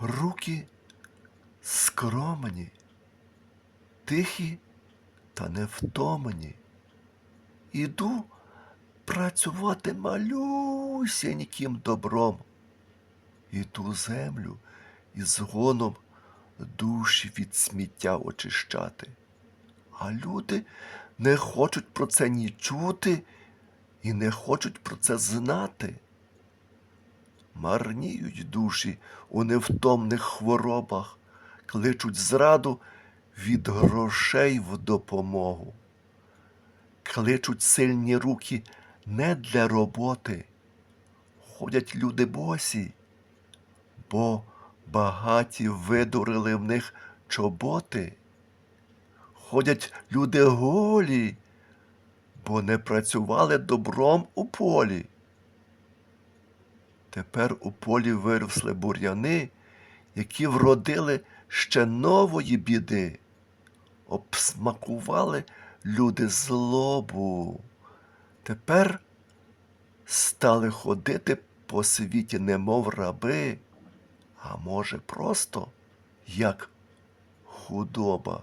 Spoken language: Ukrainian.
руки скромні, тихі та невтомні. Іду працювати малюсіньким добром. І ту землю із гоном душі від сміття очищати. А люди не хочуть про це ні чути і не хочуть про це знати. Марніють душі у невтомних хворобах, кличуть зраду від грошей в допомогу. Кличуть сильні руки не для роботи. Ходять люди босі, бо багаті видурили в них чоботи. Ходять люди голі, бо не працювали добром у полі. Тепер у полі виросли бур'яни, які вродили ще нової біди. Обсмакували люди злобу. Тепер стали ходити по світі, немов раби, а може, просто як худоба.